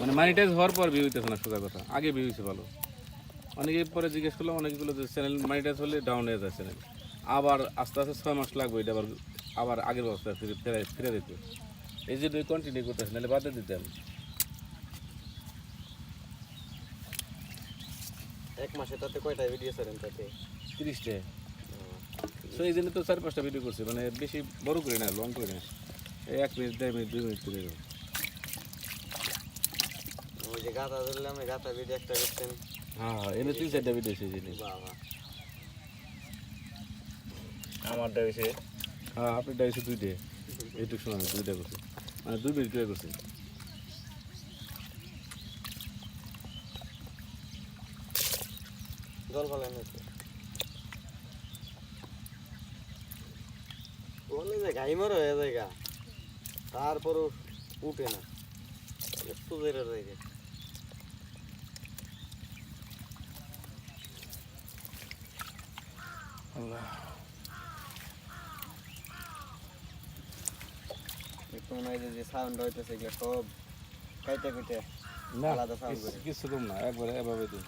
মানে মানিটাইজ হওয়ার পর ভিউ হইতেছে না সোজা কথা। আগে ভিউ হয়েছে ভালো। অনেকে পরে জিজ্ঞেস করলাম অনেকগুলো যে চ্যানেল মানিটাইজ হলে ডাউন হয়ে যায় চ্যানেল আবার আস্তে আস্তে ছয় মাস লাগবে এটা আবার আবার আগের অবস্থায় ফিরে ফিরে ফিরে দিতে। এই জন্য কন্টিনিউ করতেছে নাহলে বাদে দিতেন এক মাসে তাতে কয়টা ভিডিও ছাড়েন তাতে? তিরিশটা। সো এই জন্য তো চার পাঁচটা ভিডিও করছি মানে বেশি বড় করে না লং করে না। এক মিনিট দেড় মিনিট দুই মিনিট করে। যে ধরলাম ওই গাতা ভিডিও একটা করছেন হ্যাঁ এমনি তিন চারটা সেই জিনিস বাবা। আমারটা হয়েছে হ্যাঁ আপনি ডাইছে দুইটে। এইটুকু আমি দুইটা করছি। মানে দুই মিনিট করে করছি। জল ফেলেন হচ্ছে বলে যে ঘাইমার হয়ে যায় গা। তারপরও উঠে না। একটু একটু মনে হয় যে সাউন্ড হইতেছে এগুলো সব কাইতে কুইতে আলাদা কিছু- করে। কিছু কম না একবারে এভাবে দিন